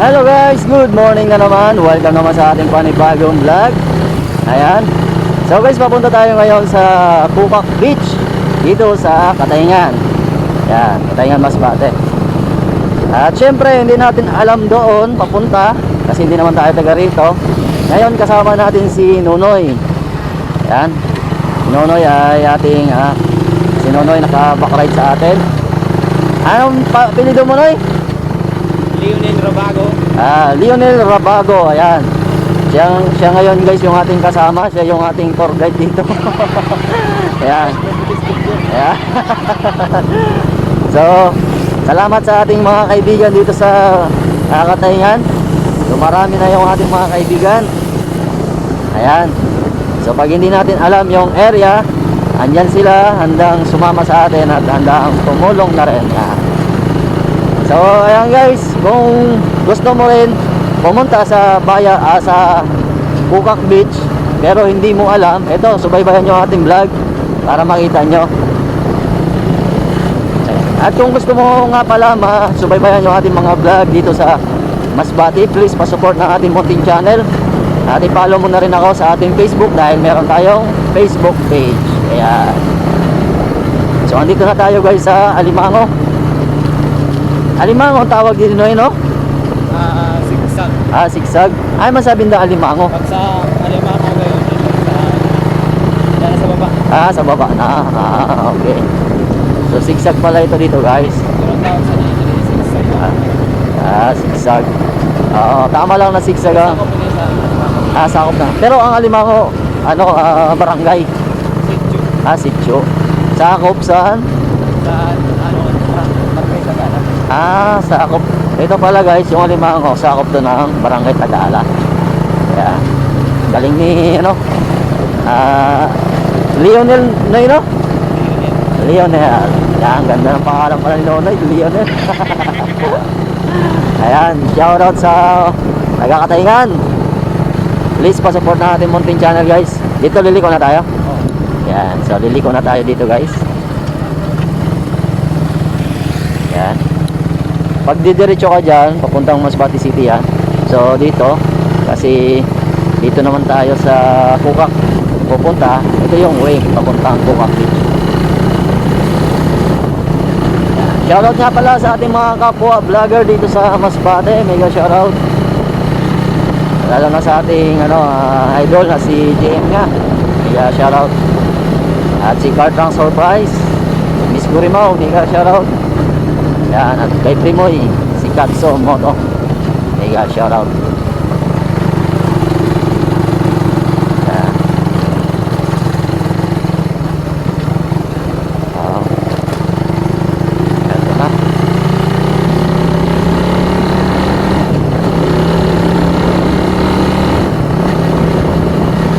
Hello guys, good morning na naman. Welcome naman sa ating panibagong vlog. Ayan. So guys, papunta tayo ngayon sa Pukak Beach dito sa Katayngan. Ayan, Katayngan Masbate. At syempre, hindi natin alam doon papunta kasi hindi naman tayo taga rito. Ngayon kasama natin si Nunoy. Ayan. Nunoy ay ating ah, si Nunoy naka-backride sa atin. Anong pa, pinido mo, Noy? Ah, Lionel Rabago, ayan. Siya, siya ngayon guys yung ating kasama, siya yung ating tour guide dito. ayan. Ayan. so, salamat sa ating mga kaibigan dito sa uh. So, marami na yung ating mga kaibigan. Ayan. So, pag hindi natin alam yung area, andyan sila, handang sumama sa atin at handang tumulong na rin. Ayan. So, ayan guys, kung gusto mo rin pumunta sa baya ah, sa Bukak Beach pero hindi mo alam, ito, subaybayan nyo ating vlog para makita nyo. At kung gusto mo nga pala masubaybayan yung ating mga vlog dito sa Masbati, please pasupport ng ating munting channel. At i-follow mo na rin ako sa ating Facebook dahil meron tayong Facebook page. Ayan. So, andito na tayo guys sa Alimango. Alimango ang tawag din no, no? Ah, sigsag. Ay, masabing da alimango. Pag sa Alimano ngayon, sa sa baba. Ah, sa baba na. Ah, okay. So, sigsag pala ito dito, guys. Sa. Ah, ah sigsag. Oo, tama lang na sigsag. Ah, sa ah sakop na. Pero ang alimango, ano, ah, barangay. sityo. Ah, sityo. Sakop saan? Sa ano, Barangay Sagana. Ah, sakop. Ito pala guys, yung alimango, sakop doon ng barangay Tagala. Kaya, galing ni, ano, ah, Lionel, no, you know? Lionel. Yan, ganda ng pangalan pala ni Lonoy, Lionel. Ayan, shoutout sa nagkakataingan. Please pa-support na ating munting channel guys. Dito liliko na tayo. Yan, so liliko na tayo dito guys. Yan. Pag didiretso ka dyan, papuntang Masbate City yan. So dito, kasi dito naman tayo sa Pukak pupunta. Ito yung way papuntang Beach. Shoutout nga pala sa ating mga kapwa vlogger dito sa Masbate. Mega shoutout. Lalo na sa ating ano, ah, idol na si JM nga. Mega shoutout. At si Car Transfer Price. Miss Gurimaw, mega shoutout. Yan, at kay Primoy, si Katso Moto. Mega shoutout. Yan. Ah. Eto na.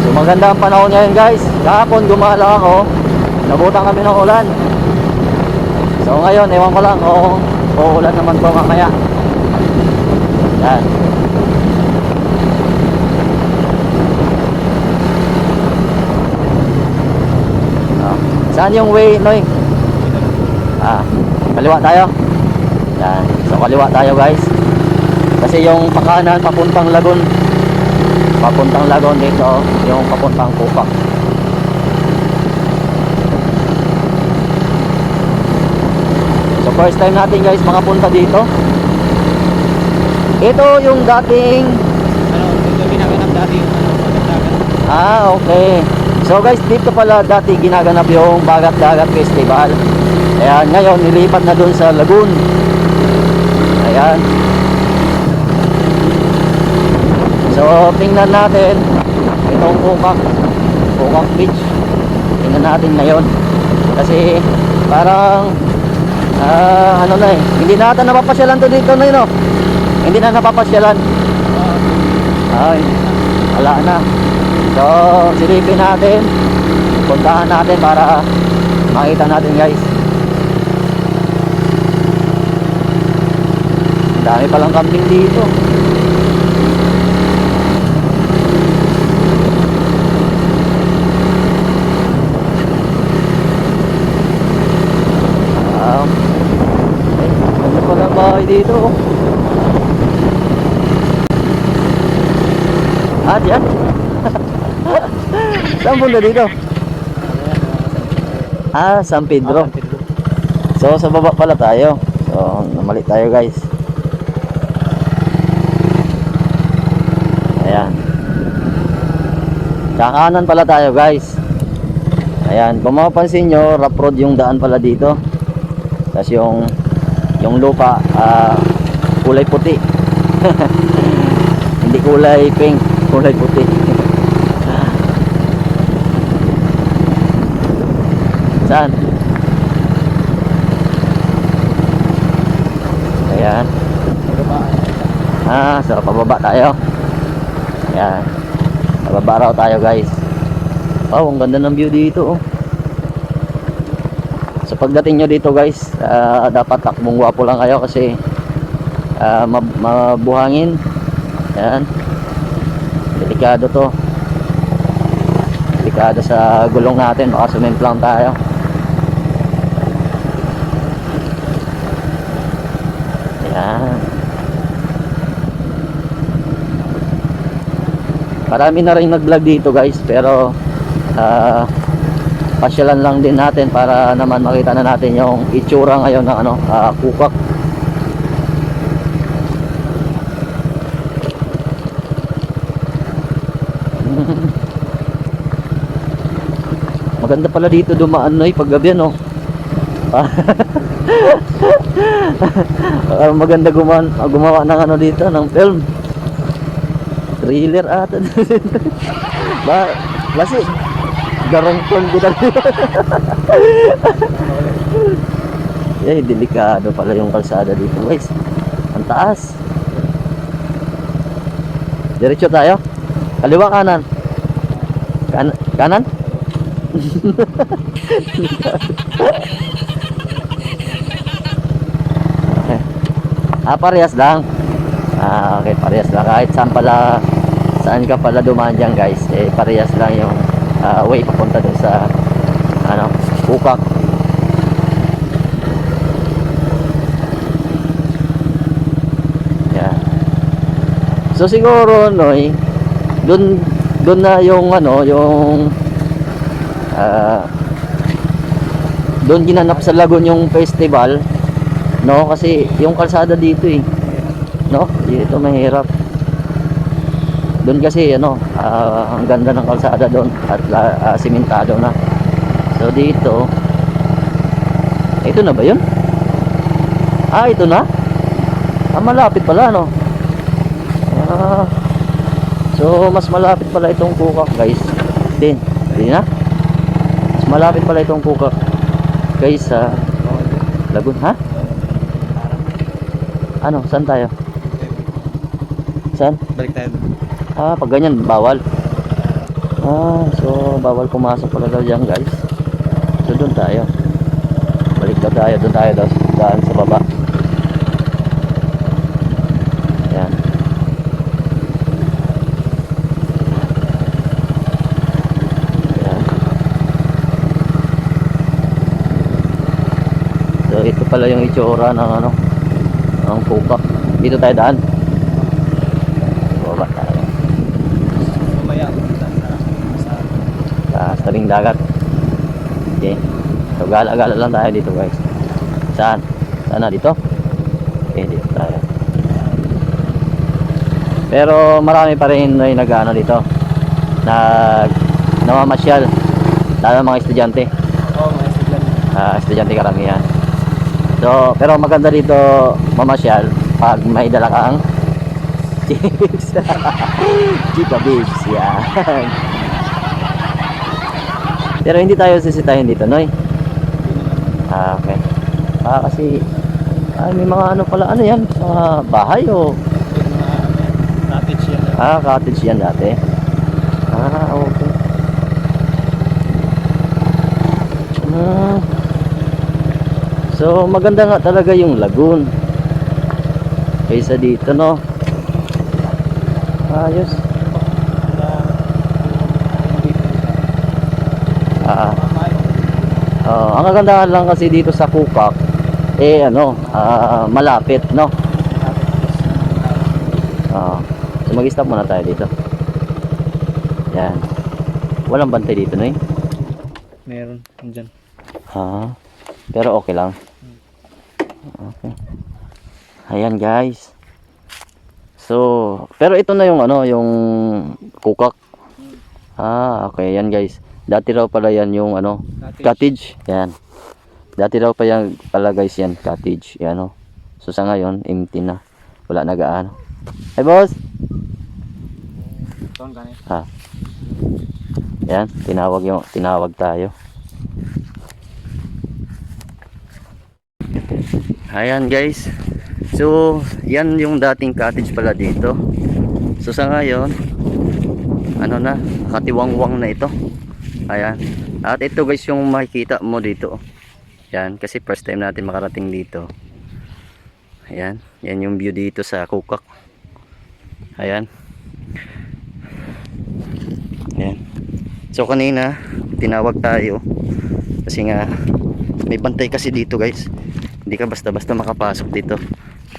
So maganda ang panahon ngayon guys. Kahapon gumala ako. Nabutan kami ng ulan. So ngayon, ewan ko lang kung uulan naman to mamaya. Yan. Ah, Saan yung way, Noy? Ah, kaliwa tayo. Yan. So kaliwa tayo guys. Kasi yung pakanan papuntang Lagun. Papuntang Lagun dito, yung papuntang Pupak. First time natin guys makapunta dito. Ito yung dating Ano, dito ginaganap dati yung ano, magdagan. Ah, okay. So guys, dito pala dati ginaganap yung Bagat Dagat Festival. Ayan, ngayon nilipat na dun sa Lagoon. Ayan. So, tingnan natin itong Pukak. Pukak Beach. Tingnan natin ngayon. Kasi parang ah, ano na eh. Hindi na ata napapasyalan to dito na oh. Hindi na napapasyalan. Ay, wala na. So, silipin natin. Puntahan natin para makita natin guys. Dami palang kambing dito. Um, ay, ganda pala ang bahay dito. oh. Ah, diyan? Saan punta dito? Ah, San Pedro. So, sa baba pala tayo. So, namali tayo guys. Ayan. Kakanan pala tayo guys. Ayan, kung mapapansin nyo, rough road yung daan pala dito. Tapos yung lupa, ah, kulay puti. Hindi kulay pink, kulay puti. Saan? Ayan. Ah, so pababa tayo. Ayan. Pababa raw tayo guys. Oh, ang ganda ng view dito oh. Pagdating nyo dito guys, ah, dapat takbong wapo lang kayo kasi mab- mabuhangin. Ayan. Delikado to. Delikado sa gulong natin, baka sumimplang tayo. Ayan. Marami na rin nag-vlog dito guys, pero ah pasyalan lang din natin para naman makita na natin yung itsura ngayon ng ano, ah, kukak. Maganda pala dito dumaan noy pag gabi no. Ah, maganda gumawa, gumawa ng ano dito ng film. Thriller ata. ba, kasi garang film ko talaga. Eh, delikado pala yung kalsada dito, guys. Ang taas. Diretso tayo. Kaliwa kanan. Kan kanan? ah, parehas lang. Ah, okay, parehas lang. Kahit saan pala, saan ka pala dumaan dyan, guys. Eh, parehas lang yung ah, way papunta dun sa, ano, Ukak. Yeah. So siguro noy doon doon na yung ano yung ah doon ginanap sa Lagun yung festival no kasi yung kalsada dito eh no dito mahirap doon kasi ano ah, ang ganda ng kalsada doon at ah, simentado na. So dito ito na ba yun? Ah ito na? Ah malapit pala no ah so mas malapit pala itong kukak guys din. Din na? Mas malapit pala itong kukak guys sa Lagun ha? Ano saan tayo? Saan? Balik tayo. Ah, pag ganyan, bawal. Ah, so bawal pumasok pala daw dyan, guys. So doon tayo. Balik daw tayo, doon tayo daw daan sa baba. Yan. Yan. So ito pala yung itsura ng ano, ng pupak. Dito tayo daan. Baba tayo. Mamaya punta sa sa sa tabing dagat. Okay. So gala-gala lang tayo dito guys. Saan? Saan na dito? Okay, dito tayo. Pero marami pa rin na nag-ano dito. Nag namamasyal. Lalo mga estudyante. Oh, mga estudyante. Ah, estudyante karamihan. So, pero maganda dito mamasyal pag may dala kang chips. Chika babes, yan. Pero hindi tayo sisitahin dito, Noy. Ah, okay. Ah, kasi ay, may mga ano pala, ano yan? Sa bahay o? Cottage yan. Ah, cottage yan dati. Ah, okay. Hmm. So, maganda nga talaga yung lagoon. Kaysa dito, no? Ayos. Ah, oh, ang kagandahan lang kasi dito sa Kukak, eh ano, ah, malapit, no? Ah, so mag-stop muna tayo dito. Yan. Walang bantay dito, Noy. Meron. Andyan. Ha? Pero okay lang. Okay. Ayan guys. So, pero ito na yung ano, yung kukak. Ah, okay. Yan guys. Dati raw pala yan yung ano, Cottage. cottage. Yan. Dati raw pa yan pala guys yan, cottage. Yan oh. So sa ngayon, empty na. Wala na gaano. Hey boss. Ito ang ganit. Ha. Yan, tinawag yung tinawag tayo. Ayan guys. So, yan yung dating cottage pala dito. So sa ngayon, ano na, katiwangwang na ito. Ayan. At ito guys yung makikita mo dito. Yan, kasi first time natin makarating dito. Ayan, yan yung view dito sa Kukak. Ayan. Ayan. So kanina, tinawag tayo. Kasi nga, may bantay kasi dito guys. Hindi ka basta-basta makapasok dito.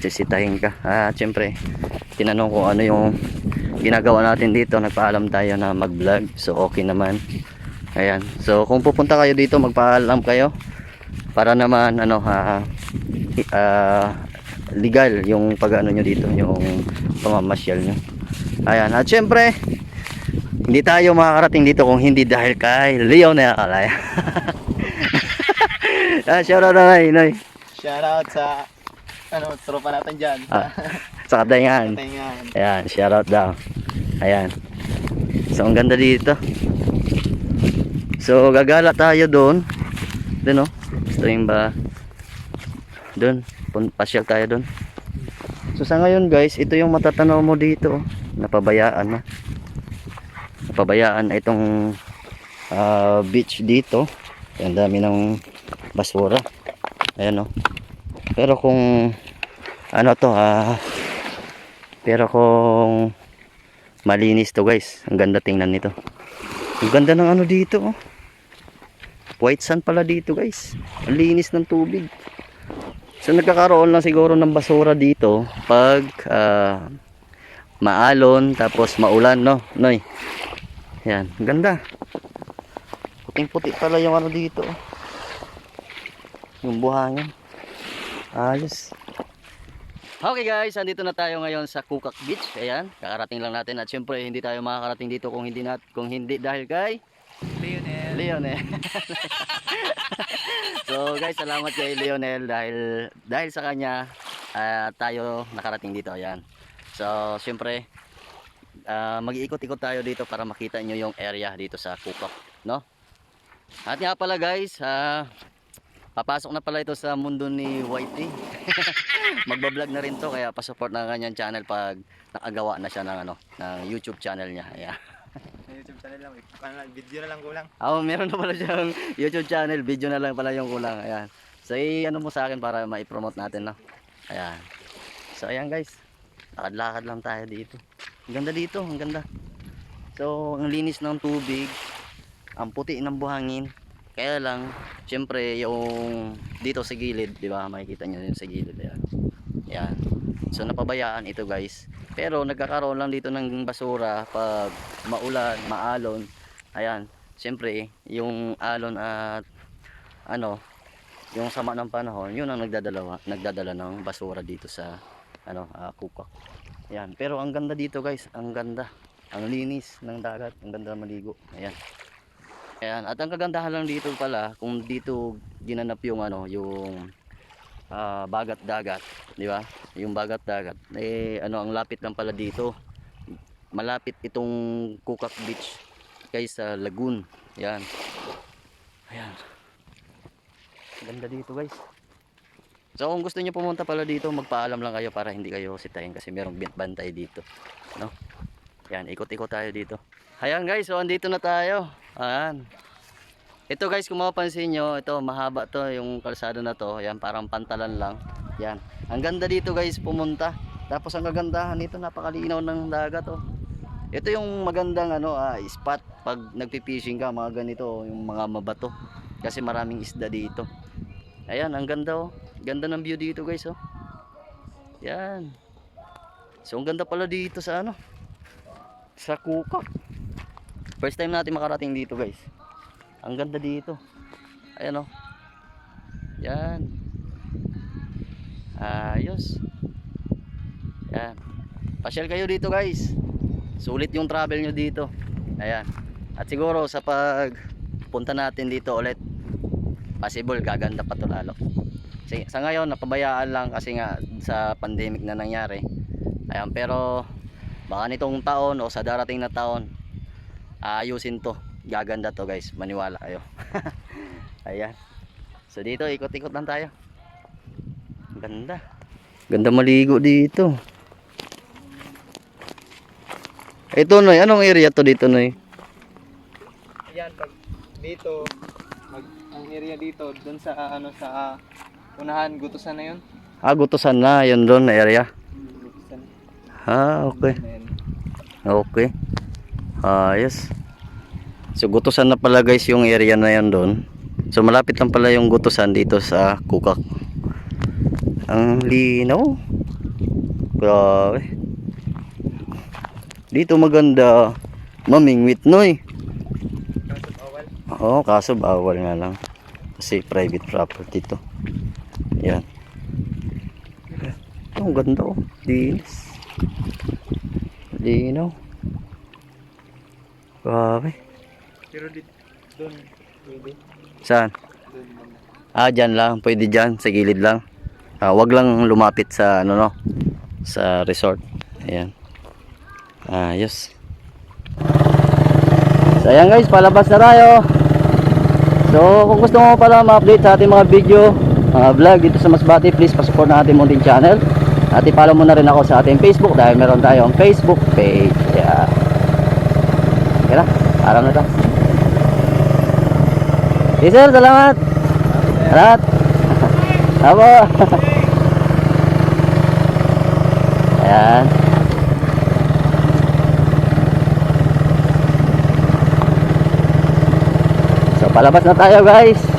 Sisitahin ka. Ah, syempre, tinanong ko ano yung ginagawa natin dito. Nagpaalam tayo na mag-vlog. So okay naman. Ayan. So kung pupunta kayo dito, magpaalam kayo. Para naman, ano, ha, ah, legal yung pag ano nyo dito, yung pamamasyal nyo. Ayan. At syempre, hindi tayo makakarating dito kung hindi dahil kay Leonel Alaya. ah, shout out na Noy. Shout out sa ano, tropa natin dyan. Ah, sa katayangan. Ayan, shout out daw. Ayan. So, ang ganda dito. So, gagala tayo doon. Doon, oh. Gusto ba? Doon. Pasyal tayo doon. So, sa ngayon, guys, ito yung matatanaw mo dito. Napabayaan na. Napabayaan na itong ah, beach dito. Ang dami ng basura. Ayan, oh. Pero kung ano to, ah, pero kung malinis to guys, ang ganda tingnan nito. Ang ganda ng ano dito oh. White sand pala dito guys. Ang linis ng tubig. So nagkakaroon lang siguro ng basura dito pag ah, maalon tapos maulan no, noy. Yan, ganda. Puting-puti pala yung ano dito. Yung buhangin. Ayos. Okay guys, andito na tayo ngayon sa Kukak Beach. Ayan, kakarating lang natin at syempre hindi tayo makakarating dito kung hindi nat kung hindi dahil kay Lionel. so guys, salamat kay Lionel dahil dahil sa kanya ah, tayo nakarating dito. Ayan. So syempre ah, mag-iikot-ikot tayo dito para makita nyo yung area dito sa Kukak, no? At nga pala guys, ah, papasok na pala ito sa mundo ni Whitey. Magbablog na rin to kaya pa-support na kanyang channel pag nakagawa na siya ng ano, ng YouTube channel niya. Ayan. YouTube channel lang. eh. Ano, video na lang kulang. Oh, meron na pala siyang YouTube channel, video na lang pala yung kulang. Ayan. So, i-ano mo sa akin para ma-promote natin, no? Ayan. So, ayan guys. Lakad-lakad lang tayo dito. Ang ganda dito, ang ganda. So, ang linis ng tubig. Ang puti ng buhangin. Kaya lang, syempre, yung dito sa gilid, di ba? Makikita nyo yun sa gilid. Ayan. Ayan. So, napabayaan ito guys. Pero, nagkakaroon lang dito ng basura pag maulan, maalon. Ayan. Siyempre, yung alon at ano, yung sama ng panahon, yun ang nagdadala, nagdadala ng basura dito sa ano, ah, Kukak. Ayan. Pero ang ganda dito guys, ang ganda. Ang linis ng dagat, ang ganda maligo. Ayan. Ayan. At ang kagandahan lang dito pala, kung dito ginanap yung ano, yung ah, bagat dagat, di ba? Yung bagat dagat. Eh ano, ang lapit lang pala dito. Malapit itong Kukak Beach kay sa Lagoon. Yan. Ayan. Ganda dito guys. So kung gusto niyo pumunta pala dito, magpaalam lang kayo para hindi kayo sitahin kasi merong bantay dito. No? Yan, ikot-ikot tayo dito. Ayan guys, so andito na tayo. Ayan. Ito guys, kung mapapansin nyo, ito mahaba to yung kalsada na to. Ayan, parang pantalan lang. Yan. Ang ganda dito guys, pumunta. Tapos ang kagandahan nito, napakalinaw ng dagat oh. Ito yung magandang ano, ah, spot pag nagpi-fishing ka, mga ganito, yung mga mabato. Kasi maraming isda dito. Ayan, ang ganda oh. Ganda ng view dito guys oh. Yan. So ang ganda pala dito sa ano? Sa Kukak. First time natin makarating dito guys. Ang ganda dito. Ayan o. Yan. Ayos. Yan. Pasyal kayo dito guys. Sulit yung travel nyo dito. Ayan. At siguro sa pag punta natin dito ulit, possible gaganda pa to lalo. Sa ngayon napabayaan lang kasi nga sa pandemic na nangyari. Ayan, pero baka nitong taon o sa darating na taon aayusin to. Gaganda to guys, maniwala kayo. Ayan. So dito ikot-ikot lang tayo. Ganda. Ganda maligo dito. Ito Noy, anong area to dito Noy? Yan, pag dito, mag, ang area dito, dun sa ano sa unahan, gutusan na yun. Ah, gutusan na, yun doon na area. Gutusan Ah, okay. na yun. Okay. So gutusan na pala guys yung area na yan doon. So malapit lang pala yung gutusan dito sa Kukak. Ang linaw. Grabe. Dito maganda mamingwit noy. Oo, kaso bawal nga lang. Kasi private property to. Yan. Oh, ang ganda oh. Linis. Linaw. Grabe. Pero dito, dun, pwede. Saan? Ah, dyan lang. Pwede dyan. Sa gilid lang. Ah, wag lang lumapit sa ano no. Sa resort. Ayan. Ayos. So ayan guys, palabas na tayo. So kung gusto mo pala ma-update sa ating mga video, mga vlog dito sa Masbate, please pasupport na ating munting channel. At i-follow mo na rin ako sa ating Facebook dahil meron tayong Facebook page. Yeah. Okay na, aram na to. Okay sir, salamat. Salamat. Apo. Ayan. So palabas na tayo guys.